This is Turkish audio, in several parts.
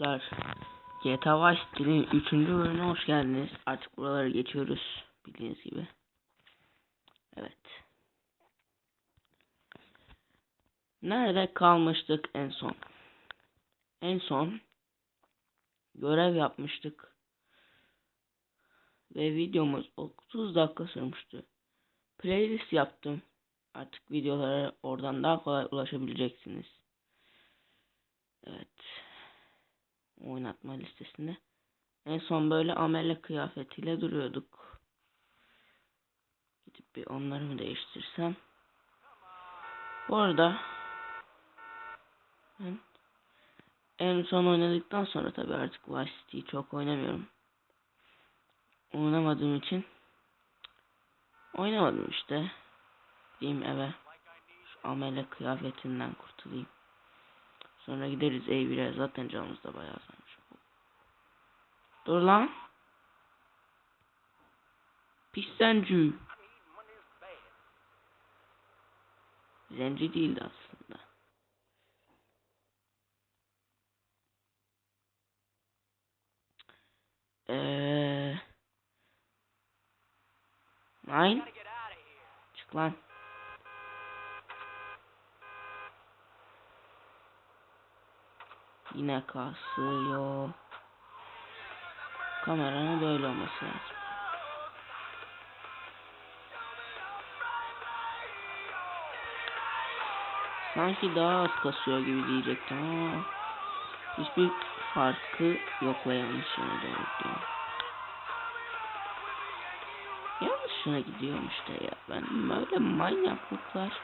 arkadaşlar. GTA Vice City'nin 3. bölümüne hoş geldiniz. Artık buralara geçiyoruz. Bildiğiniz gibi. Evet. Nerede kalmıştık en son? En son görev yapmıştık. Ve videomuz 30 dakika sürmüştü. Playlist yaptım. Artık videolara oradan daha kolay ulaşabileceksiniz. Evet. Oynatma listesinde. En son böyle amele kıyafetiyle duruyorduk. Gidip bir onları mı değiştirsem. Bu arada ben en son oynadıktan sonra tabii artık Vice City'yi çok oynamıyorum. Oynamadığım için oynamadım işte. Gideyim eve. Şu amele kıyafetinden kurtulayım. Sonra gideriz E1'e. Zaten canımız da bayağı azalmış. Dur lan. Pis zenci. Zenci değildi aslında. Eee... Nine. Çık lan. Yine kasıyor. Kameranın böyle olması lazım. Sanki daha az kasıyor gibi diyecektim ama hiçbir farkı yokla yanlışına doğru Yanlışına gidiyorum işte ya. Ben böyle manyaklıklar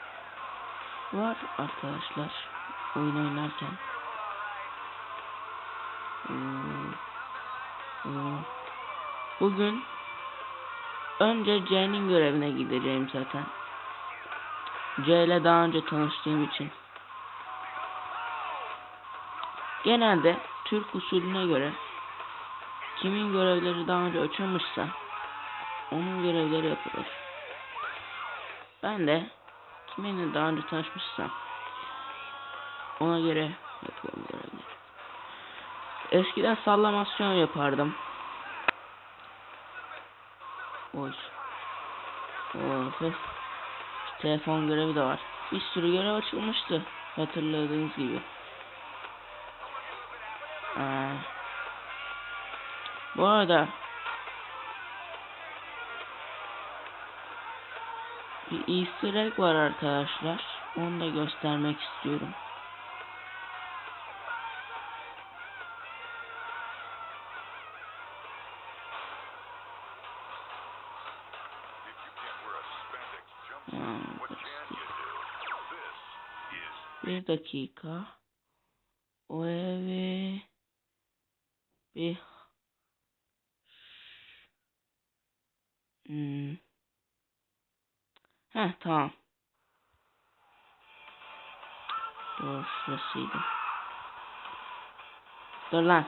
var arkadaşlar oyun oynarken. Hmm. Bugün önce C'nin görevine gideceğim zaten. C ile daha önce tanıştığım için. Genelde Türk usulüne göre kimin görevleri daha önce açılmışsa onun görevleri yapılır. Ben de kiminle daha önce tanışmışsam ona göre yapıyorum görevleri. Eskiden sallamasyon yapardım. Oy. Of. Telefon görevi de var. Bir sürü görev açılmıştı. Hatırladığınız gibi. Aa. Bu arada bir easter egg var arkadaşlar. Onu da göstermek istiyorum. Dakika. O evi bir hmm. Heh tamam. Dur şurasıydı. Dur lan.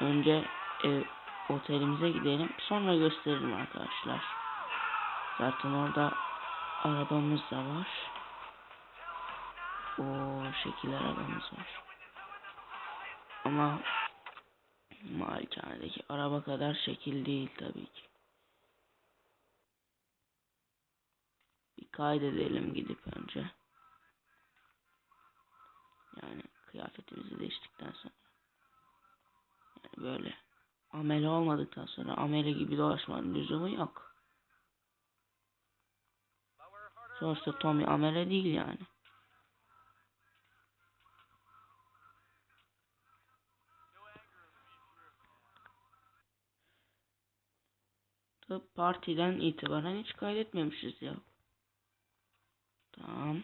Önce ev, otelimize gidelim. Sonra gösteririm arkadaşlar. Zaten orada arabamız da var. O şekil arabamız var. Ama malikanedeki araba kadar şekil değil tabii ki. Bir kaydedelim gidip önce. Yani kıyafetimizi değiştikten sonra. Yani böyle amele olmadıktan sonra amele gibi dolaşmanın lüzumu yok. Sonuçta Tommy amele değil yani. Tıp partiden itibaren hiç kaydetmemişiz ya. Tamam.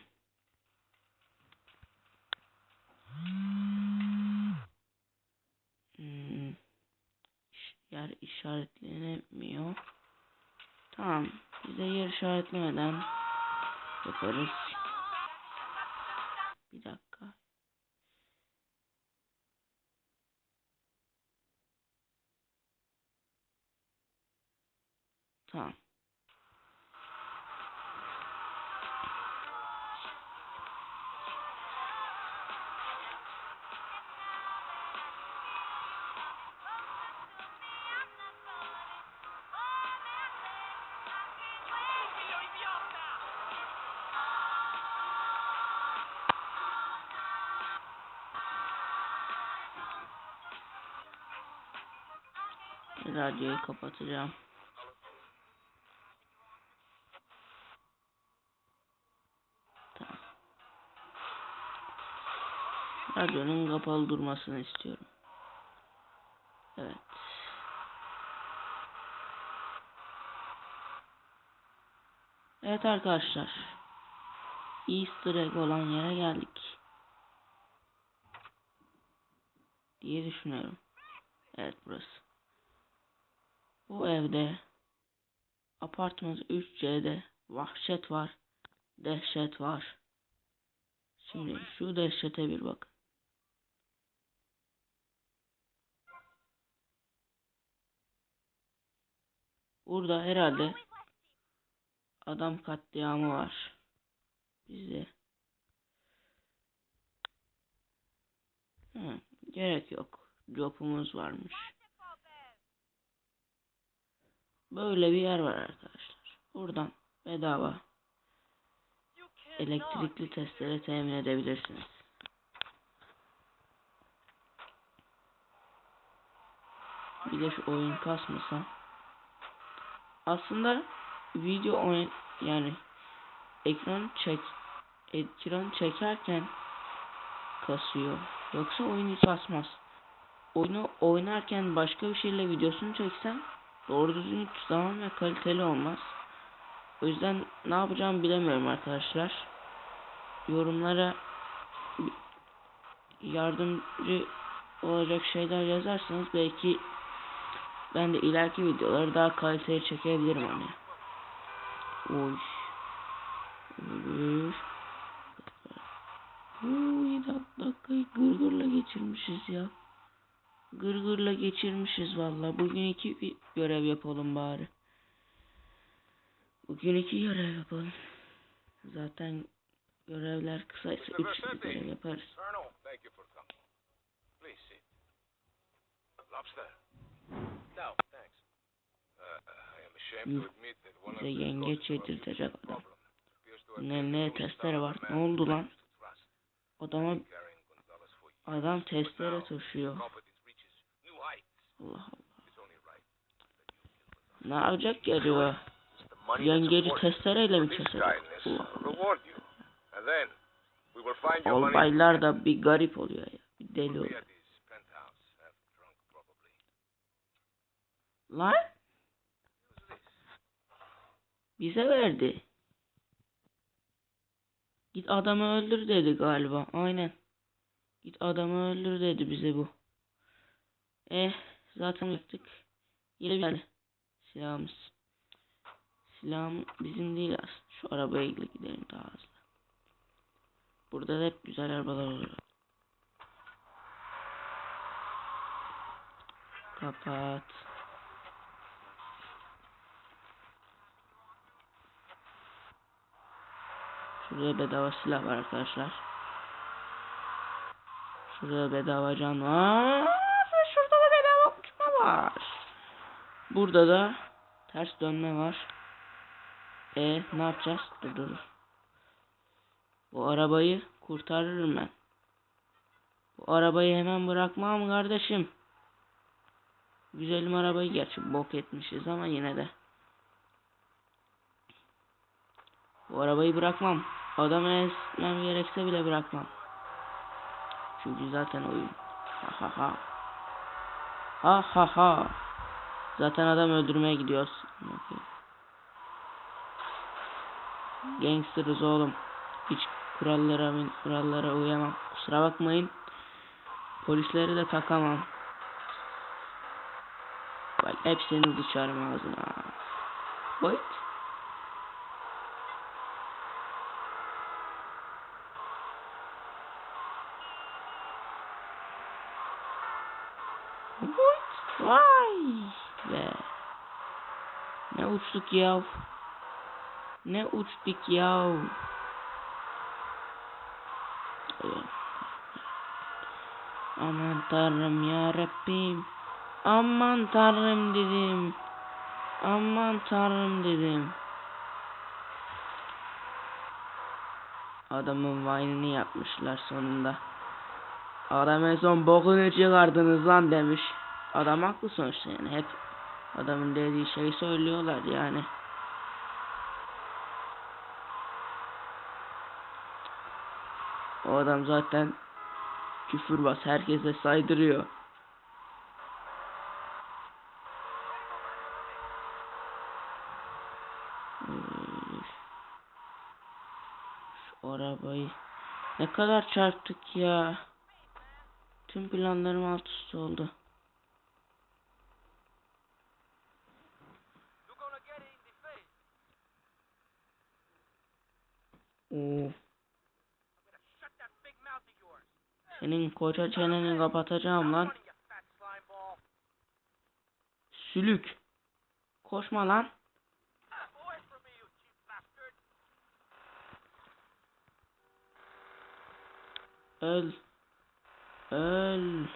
Hmm. Yer işaretlenemiyor. Tamam. Bize yer işaretlemeden yaparız. Bir dakika. Huh. radíjék kapott. Radyonun kapalı durmasını istiyorum. Evet. Evet arkadaşlar. Easter egg olan yere geldik. Diye düşünüyorum. Evet burası. Bu evde apartman 3C'de vahşet var. Dehşet var. Şimdi şu dehşete bir bak. Burada herhalde adam katliamı var. Bizde. Gerek yok. Jobumuz varmış. Böyle bir yer var arkadaşlar. Buradan bedava elektrikli testere temin edebilirsiniz. Bir de şu oyun kasmasa. Aslında video oyun yani ekran çek ekran çekerken kasıyor. Yoksa oyun hiç kasmaz. Oyunu oynarken başka bir şeyle videosunu çeksen doğru düzgün tutamam ve kaliteli olmaz. O yüzden ne yapacağımı bilemiyorum arkadaşlar. Yorumlara yardımcı olacak şeyler yazarsanız belki ben de ileriki videoları daha kaliteli çekebilirim hani. Oy. Oy. Uy, dakikayı gırgırla geçirmişiz ya. Gırgırla geçirmişiz valla. Bugün iki bir görev yapalım bari. Bugün iki görev yapalım. Zaten görevler kısaysa üç görev yaparız. Lobster? No, thanks. Uh, bize yengeç yedirtecek adam. eline the testere var. Ne oldu lan? Adama adam testere taşıyor. Allah Allah. Ne yapacak ki acaba? Yengeci testereyle mi keser? Albaylar da bir garip oluyor ya. Bir deli oluyor. Lan bize verdi. Git adamı öldür dedi galiba. Aynen. Git adamı öldür dedi bize bu. Eh zaten yaptık. Yine bir silahımız. Silahım bizim değil aslında. Şu arabaya gidelim daha hızlı. Burada da hep güzel arabalar olur. Kapat. Şurada bedava silah var arkadaşlar. Şurada bedava can var. Şurada da bedava uçma var. Burada da ters dönme var. E ne yapacağız? Dur dur. Bu arabayı kurtarırım ben. Bu arabayı hemen bırakmam kardeşim. Güzelim arabayı gerçi bok etmişiz ama yine de. Bu arabayı bırakmam. Adamı ezmem gerekse bile bırakmam. Çünkü zaten oyun. Ha ha ha. Ha ha ha. Zaten adam öldürmeye gidiyoruz. Okey. Gangsterız oğlum. Hiç kurallara kurallara uyamam. Kusura bakmayın. Polisleri de takamam. Bak hepsini sıçarım ağzına. Wait. Be. Ne uçtuk ya. Ne uçtuk ya. Aman tanrım ya Rabbim. Aman tanrım dedim. Aman tanrım dedim. Adamın vine'ini yapmışlar sonunda. Adam en son bokunu çıkardınız lan demiş. Adam haklı sonuçta yani hep Adamın dediği şeyi söylüyorlar yani. O adam zaten küfürbaz herkese saydırıyor. Şu arabayı ne kadar çarptık ya. Tüm planlarım alt üst oldu. Senin koca çeneni kapatacağım lan. Sülük. Koşma lan. Öl. Öl.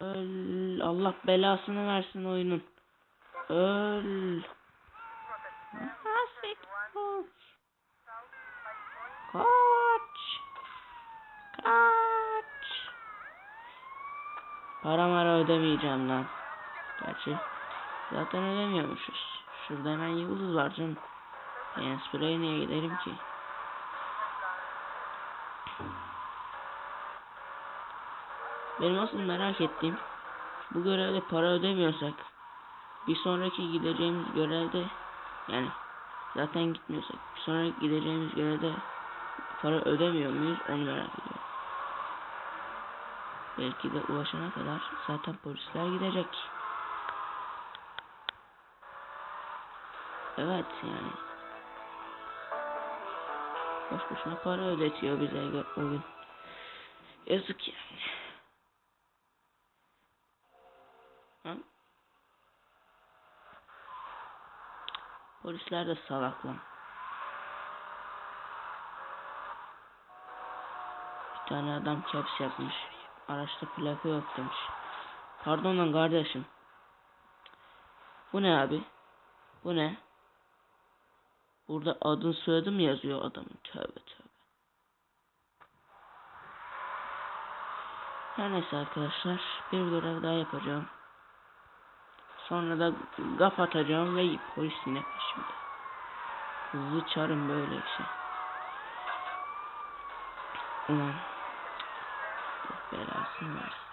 Öl. Allah belasını versin oyunun. Öl. Nasıl Kaç. Kaç. Para mara ödemeyeceğim lan. Gerçi zaten ödemiyormuşuz. Şurada hemen yıldız var canım. Ben spreye niye giderim ki? Benim asıl merak ettiğim bu görevde para ödemiyorsak bir sonraki gideceğimiz görevde yani zaten gitmiyorsak bir sonraki gideceğimiz görevde para ödemiyor muyuz onu merak ediyorum. Belki de ulaşana kadar zaten polisler gidecek. Evet yani. Boş boşuna para ödetiyor bize o gün. Yazık yani. Ha? Polisler de salak lan. Tane adam caps yapmış. Araçta plaka yok demiş. Pardon lan kardeşim. Bu ne abi? Bu ne? Burada adın soyadın mı yazıyor adamın? Tövbe tövbe. Her neyse arkadaşlar. Bir görev daha yapacağım. Sonra da gaf atacağım ve polis yine peşimde. Hızlı çarım böyle şey. Ulan. Belasını versin.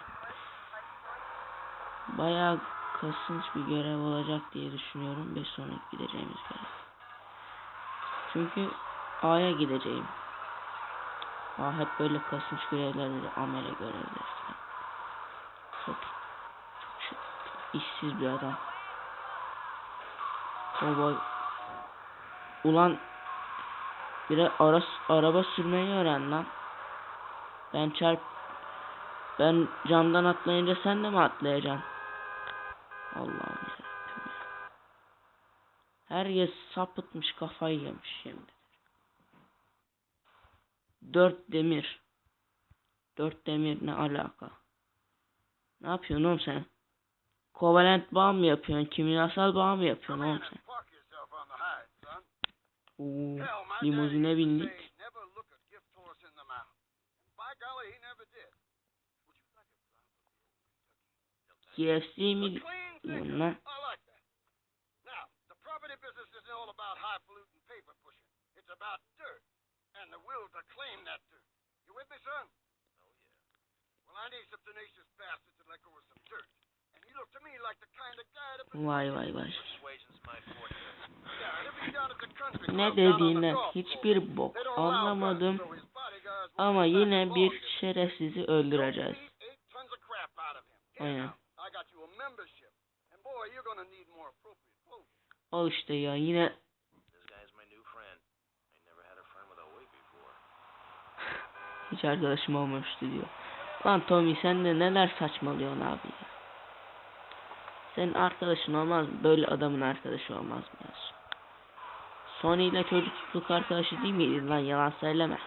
Bayağı kasınç bir görev olacak diye düşünüyorum. Bir sonraki gideceğimiz görev. Çünkü A'ya gideceğim. A hep böyle kasınç görevler böyle amele görevler falan. Çok, çok, şey- çok işsiz bir adam. Baba Ulan bir ara, araba sürmeyi öğren lan. Ben çarp ben camdan atlayınca sen de mi atlayacaksın? Allah'ım yarabbim ya. Herkes sapıtmış kafayı yemiş şimdi. Dört demir. Dört demir ne alaka? Ne yapıyorsun oğlum sen? Kovalent bağ mı yapıyorsun? Kimyasal bağ mı yapıyorsun oğlum sen? Oo, limuzine bindik. Of guy that... Vay vay vay. Ne dediğinden hiçbir bok anlamadım. ama yine the bir şerefsizi öldüreceğiz. Aynen. Al işte ya yine This guy's my new friend. I never had a friend with a wig before. hiç arkadaşım olmamıştı diyor. Lan Tommy sen de neler saçmalıyorsun abi ya. Senin arkadaşın olmaz mı? Böyle adamın arkadaşı olmaz mı ya? Sony ile çocukluk arkadaşı değil miydin lan yalan söyleme.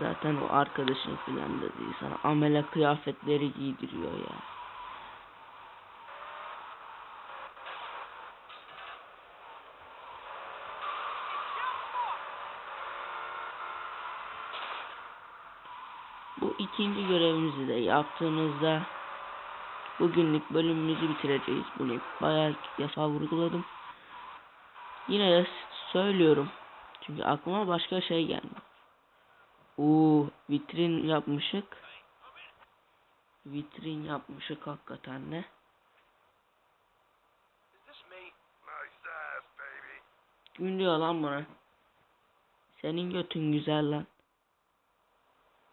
Zaten o arkadaşın filan da değil sana amele kıyafetleri giydiriyor ya. Bu ikinci görevimizi de yaptığımızda bugünlük bölümümüzü bitireceğiz. Bunu bayağı defa vurguladım. Yine de söylüyorum. Çünkü aklıma başka şey geldi. Oo, vitrin yapmışık. Vitrin yapmışık hakikaten baby. Kim diyor lan buna? Senin götün güzel lan.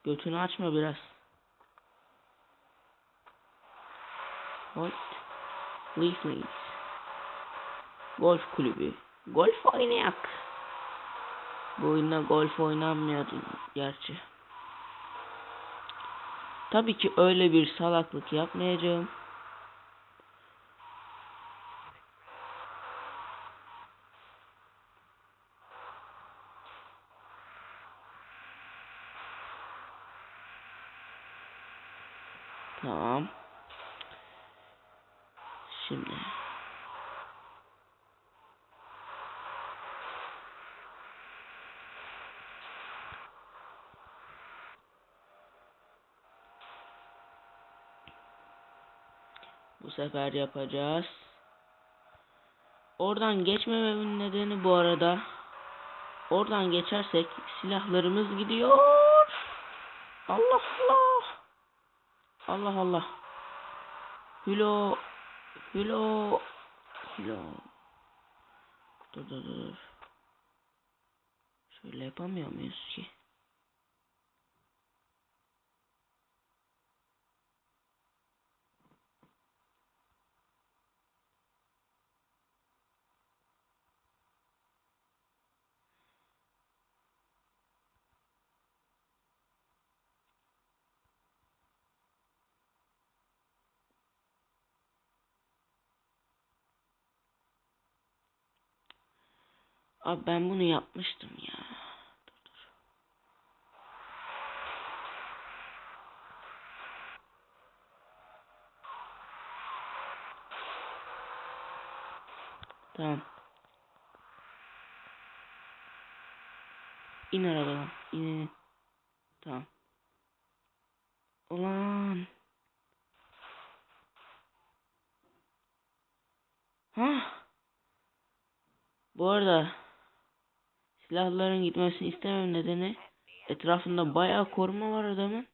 Götünü açma biraz. What? Leaflet. Golf kulübü. Golf oynayak. Bu oyunda golf oynanmıyordu gerçi. Tabii ki öyle bir salaklık yapmayacağım. Tamam. Şimdi. Bu sefer yapacağız. Oradan geçmememin nedeni bu arada. Oradan geçersek silahlarımız gidiyor. Allah Allah. Allah Allah. Hülo. Hülo. Hülo. Dur dur dur. Şöyle yapamıyor muyuz ki? Abi ben bunu yapmıştım ya. Dur dur. Tamam. İn arabadan. İn in. Tamam. Ulan. Hah. Bu arada silahların gitmesini istemem nedeni etrafında bayağı koruma var adamın.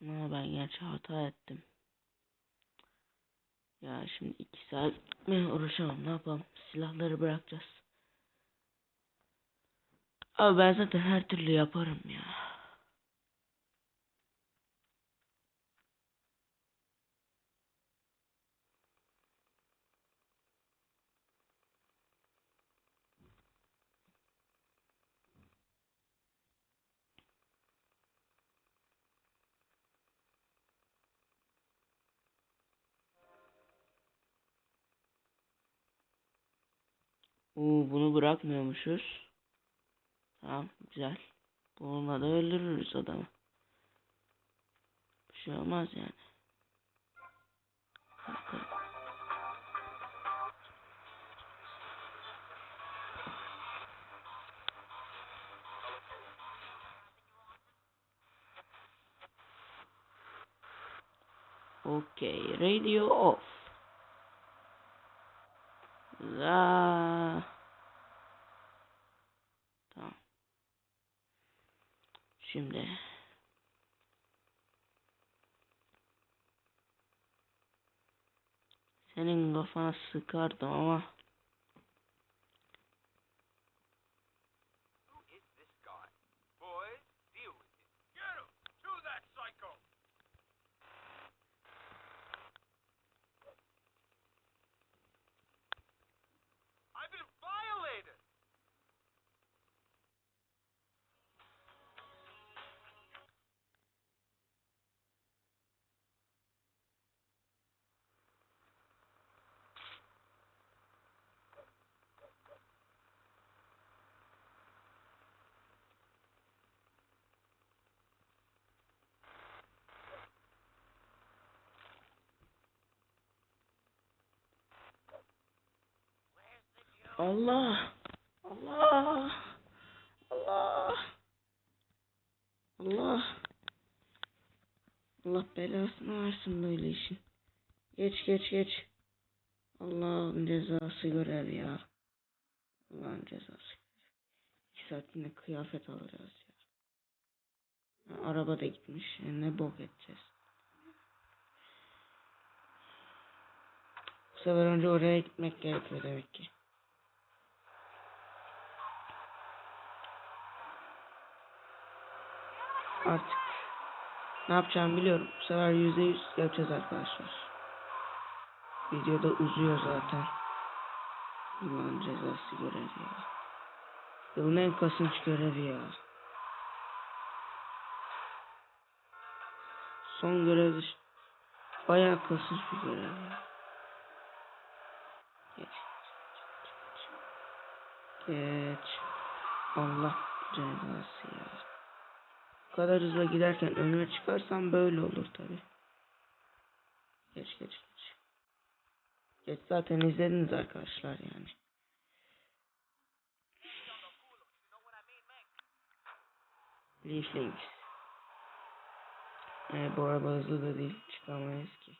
Ama ben gerçi hata ettim. Ya şimdi iki saat mi uğraşamam ne yapalım silahları bırakacağız. Abi ben zaten her türlü yaparım ya. Oo, bunu bırakmıyormuşuz. Tamam güzel. Bununla da öldürürüz adamı. Bir şey olmaz yani. Bakalım. Okay, radio off. La. Tamam. Şimdi. Senin kafana Allah. Allah. Allah. Allah. Allah belasını versin böyle işin. Geç geç geç. Allah'ın cezası görev ya. Allah'ın cezası. İki saatinde kıyafet alacağız ya. Araba da gitmiş. Ne bok edeceğiz. Bu sefer önce oraya gitmek gerekiyor demek ki. Artık ne yapacağımı biliyorum. Bu sefer yüzde yüz yapacağız arkadaşlar. Videoda uzuyor zaten. Allah'ın cezası görevi ya. Yılın en kasınç görevi ya. Son görev bayağı kasınç bir görev ya. Geç. Geç. Allah cezası ya. Bu kadar hızla giderken önüme çıkarsam böyle olur tabi. Geç geç geç. Geç zaten izlediniz arkadaşlar yani. Leaflings. Ee, bu araba hızlı da değil. Çıkamayız ki.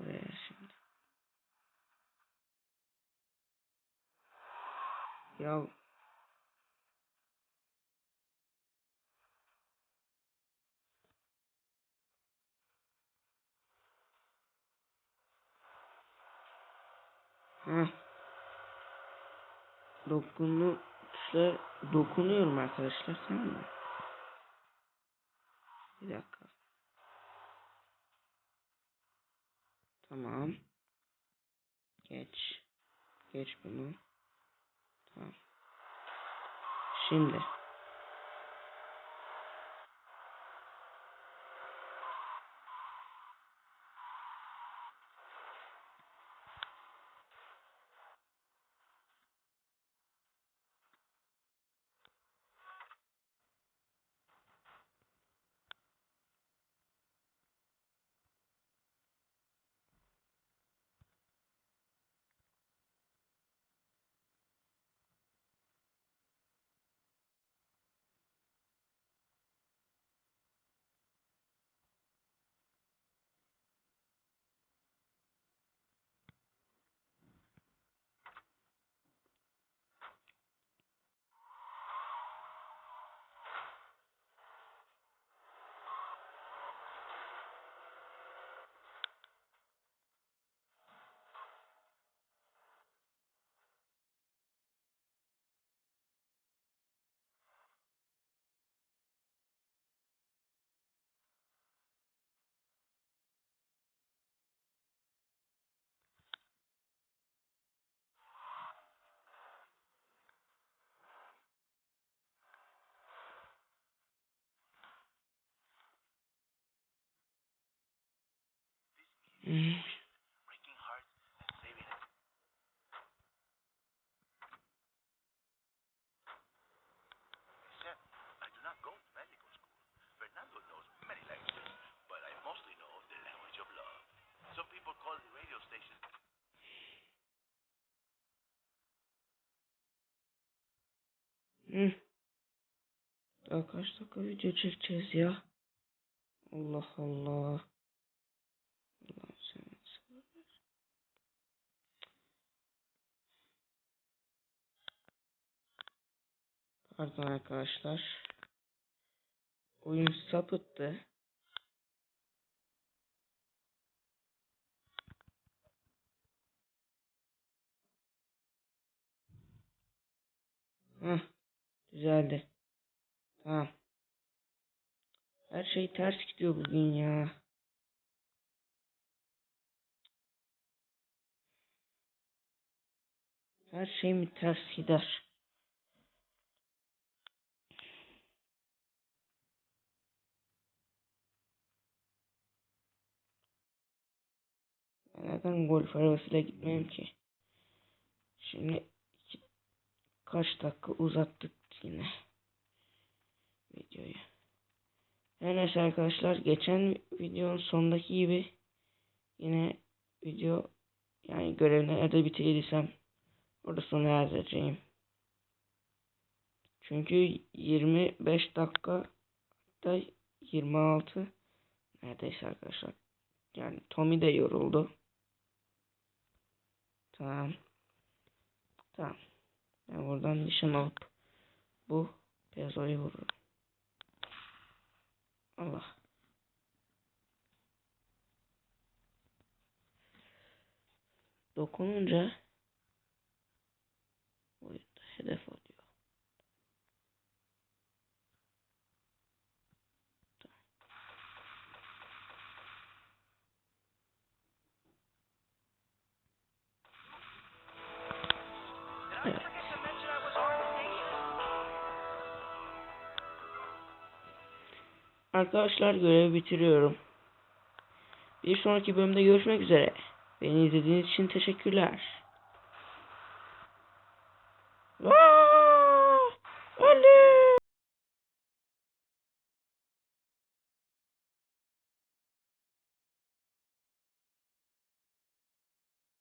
Oraya şimdi. Ya Heh. Dokunu tuşlar dokunuyorum arkadaşlar tamam mı? Bir dakika. Tamam. Geç. Geç bunu. Tamam. Şimdi. Hmm. station Hı. Daha kaç dakika video çekeceğiz ya? Allah. Allah Pardon arkadaşlar. Oyun sapıttı. Heh. Düzeldi. Tamam. Her şey ters gidiyor bugün ya. Her şey mi ters gider? Neden golf arabasıyla gitmeyeyim ki? Şimdi iki, kaç dakika uzattık yine videoyu. Her neyse arkadaşlar geçen videonun sonundaki gibi yine video yani görevleri nerede bitirdiysem Burada sona erdireceğim. Çünkü 25 dakika da 26 neredeyse arkadaşlar. Yani Tommy de yoruldu. Tamam. Tamam. Ben buradan nişan alıp bu Pezo'yu vururum. Allah. Dokununca oyunda hedef oluyor. Arkadaşlar görevi bitiriyorum. Bir sonraki bölümde görüşmek üzere. Beni izlediğiniz için teşekkürler.